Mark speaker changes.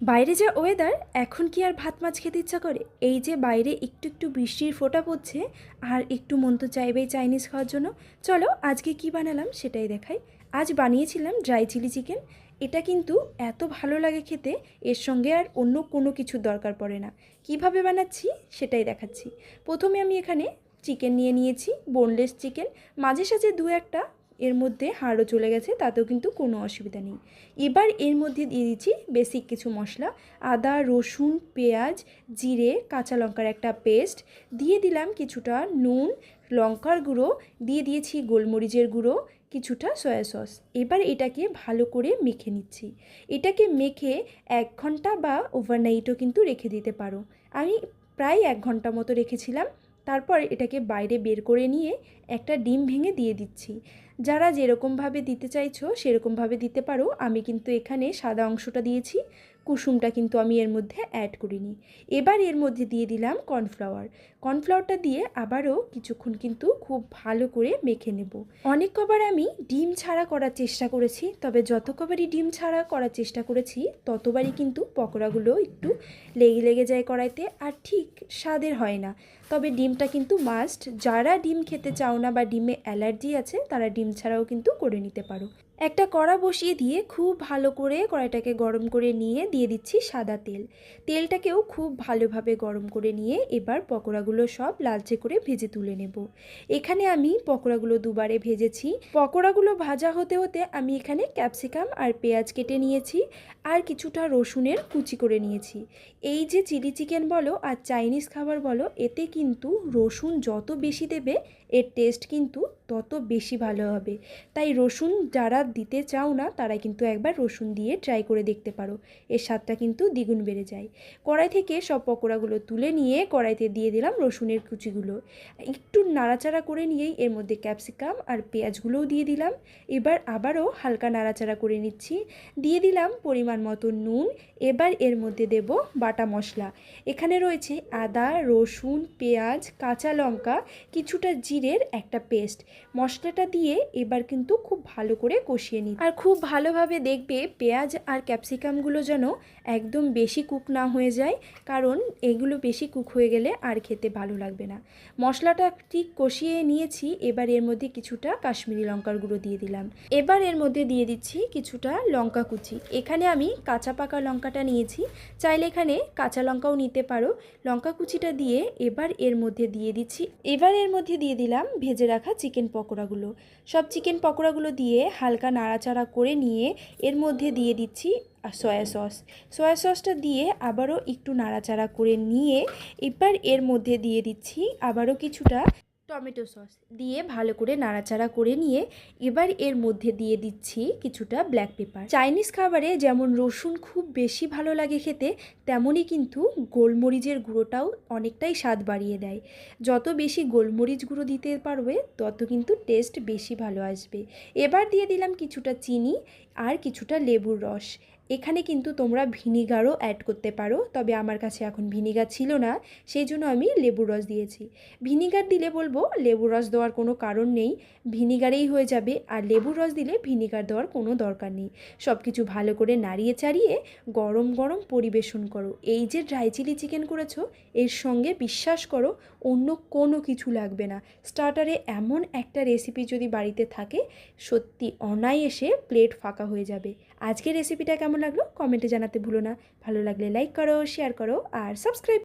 Speaker 1: বাইরে যা ওয়েদার এখন কি আর ভাত মাছ খেতে ইচ্ছা করে? এই যে বাইরে একটু একটু বৃষ্টির ফোঁটা পড়ছে, আর একটু মন তো চাইবেই চাইনিজ খাওয়ার জন্য। চলো, আজকে কি বানালাম সেটাই দেখাই। আজ বানিয়েছিলাম ড্রাই চিলি চিকেন এটা কিন্তু এত ভালো লাগে খেতে, এর সঙ্গে আর অন্য কোনো কিছুর দরকার পড়ে না। কীভাবে বানাচ্ছি সেটাই দেখাচ্ছি। প্রথমে আমি এখানে চিকেন নিয়ে নিয়েছি বোনলেস চিকেন মাঝে সাঝে দু একটা এর মধ্যে হাড়ও চলে গেছে, তাতেও কিন্তু কোনো অসুবিধা নেই। এবার এর মধ্যে দিয়ে দিচ্ছি বেসিক কিছু মশলা, আদা, রসুন, পেঁয়াজ, জিরে, কাঁচা লঙ্কার একটা পেস্ট, দিয়ে দিলাম কিছুটা নুন, লঙ্কার গুঁড়ো, দিয়ে দিয়েছি গোলমরিচের গুঁড়ো, কিছুটা সয়া সস। এবার এটাকে ভালো করে মেখে নিচ্ছি। এটাকে মেখে এক ঘণ্টা বা ওভারনাইটও কিন্তু রেখে দিতে পারো। আমি প্রায় এক ঘণ্টা মতো রেখেছিলাম, তারপর এটাকে বাইরে বের করে নিয়ে একটা ডিম ভেঙে দিয়ে দিচ্ছি। যারা যেরকমভাবে দিতে চাইছো, সেরকমভাবে দিতে পারো। আমি কিন্তু এখানে সাদা অংশটা দিয়েছি, কুসুমটা কিন্তু আমি এর মধ্যে অ্যাড করিনি। এবার এর মধ্যে দিয়ে দিলাম কর্নফ্লাওয়ার কর্নফ্লাওয়ারটা দিয়ে আবারও কিছুক্ষণ কিন্তু খুব ভালো করে মেখে নেব। অনেক কবার আমি ডিম ছাড়া করার চেষ্টা করেছি, তবে যত কবারই ডিম ছাড়া করার চেষ্টা করেছি, ততবারই কিন্তু পকোড়াগুলো একটু লেগে লেগে যায় কড়াইতে, আর ঠিক স্বাদের হয় না। তবে ডিমটা কিন্তু মাস্ট যারা ডিম খেতে চাও না বা ডিমে অ্যালার্জি আছে তারা ডিম ছাড়াও কিন্তু করে নিতে পারো। একটা কড়া বসিয়ে দিয়ে খুব ভালো করে কড়াইটাকে গরম করে নিয়ে দিয়ে দিচ্ছি সাদা তেল। তেলটাকেও খুব ভালোভাবে গরম করে নিয়ে এবার পকোড়াগুলো সব লালচে করে ভেজে তুলে নেব। এখানে আমি পকোড়াগুলো দুবারে ভেজেছি। পকোড়াগুলো ভাজা হতে হতে আমি এখানে ক্যাপসিকাম আর পেঁয়াজ কেটে নিয়েছি আর কিছুটা রসুনের কুচি করে নিয়েছি। এই যে চিলি চিকেন বলো আর চাইনিজ খাবার বলো, এতে কিন্তু রসুন যত বেশি দেবে, এর টেস্ট কিন্তু তত বেশি ভালো হবে। তাই রসুন যারা দিতে চাও না, তারা কিন্তু একবার রসুন দিয়ে ট্রাই করে দেখতে পারো। এর স্বাদটা কিন্তু দ্বিগুণ বেড়ে যায়। কড়াই থেকে সব পকোড়াগুলো তুলে নিয়ে কড়াইতে দিয়ে দিলাম রসুনের কুচিগুলো। একটু নাড়াচাড়া করে নিয়েই এর মধ্যে ক্যাপসিকাম আর পেঁয়াজগুলোও দিয়ে দিলাম। এবার আবারও হালকা নাড়াচাড়া করে নিচ্ছি। দিয়ে দিলাম পরিমাণ মতো নুন। এবার এর মধ্যে দেব বাটা মশলা। এখানে রয়েছে আদা, রসুন, পেঁয়াজ, কাঁচা লঙ্কা, কিছুটা জিরের একটা পেস্ট মশলাটা দিয়ে এবার কিন্তু খুব ভালো করে কষিয়ে নিই আর খুব ভালোভাবে দেখবে পেঁয়াজ আর ক্যাপসিকামগুলো যেন একদম বেশি কুক না হয়ে যায়, কারণ এগুলো বেশি কুক হয়ে গেলে আর খেতে ভালো লাগবে না। মশলাটা ঠিক কষিয়ে নিয়েছি, এবার এর মধ্যে কিছুটা কাশ্মীরি লঙ্কার গুঁড়ো দিয়ে দিলাম। এবার এর মধ্যে দিয়ে দিচ্ছি কিছুটা লঙ্কা কুচি। এখানে আমি কাঁচা পাকা লঙ্কাটা নিয়েছি, চাইলে এখানে কাঁচা লঙ্কাও নিতে পারো। লঙ্কা কুচিটা দিয়ে এবার এর মধ্যে দিয়ে দিচ্ছি, এবার এর মধ্যে দিয়ে দিলাম ভেজে রাখা চিকেন পকোড়াগুলো। সব চিকেন পকোড়াগুলো দিয়ে হালকা নাড়াচাড়া করে নিয়ে এর মধ্যে দিয়ে দিচ্ছি সয়া সস সয়া সসটা দিয়ে আবারও একটু নাড়াচাড়া করে নিয়ে এবার এর মধ্যে দিয়ে দিচ্ছি আবারও কিছুটা টমেটো সস দিয়ে ভালো করে নাড়াচাড়া করে নিয়ে এবার এর মধ্যে দিয়ে দিচ্ছি কিছুটা ব্ল্যাক পেপার চাইনিজ খাবারে যেমন রসুন খুব বেশি ভালো লাগে খেতে, তেমনই কিন্তু গোলমরিচের গুঁড়োটাও অনেকটাই স্বাদ বাড়িয়ে দেয়। যত বেশি গোলমরিচ গুঁড়ো দিতে পারবে, তত কিন্তু টেস্ট বেশি ভালো আসবে। এবার দিয়ে দিলাম কিছুটা চিনি আর কিছুটা লেবুর রস। এখানে কিন্তু তোমরা ভিনিগারও অ্যাড করতে পারো, তবে আমার কাছে এখন ভিনিগার ছিল না, সেই জন্য আমি লেবুর রস দিয়েছি। ভিনিগার দিলে বলব, লেবুর রস দেওয়ার কোনো কারণ নেই, ভিনিগারেই হয়ে যাবে, আর লেবুর রস দিলে ভিনিগার দেওয়ার কোনো দরকার নেই। সব কিছু ভালো করে নাড়িয়ে চাড়িয়ে গরম গরম পরিবেশন করো। এই যে ড্রাই চিলি চিকেন করেছ, এর সঙ্গে বিশ্বাস করো, অন্য কোনো কিছু লাগবে না। স্টার্টারে এমন একটা রেসিপি যদি বাড়িতে থাকে, সত্যি অনায়াসে প্লেট ফাঁকা হয়ে যাবে। আজকের রেসিপিটা কেমন লাগল? কমেন্টে জানাতে ভুলো না। ভালো লাগলে লাইক করো শেয়ার করো আর সাবস্ক্রাইব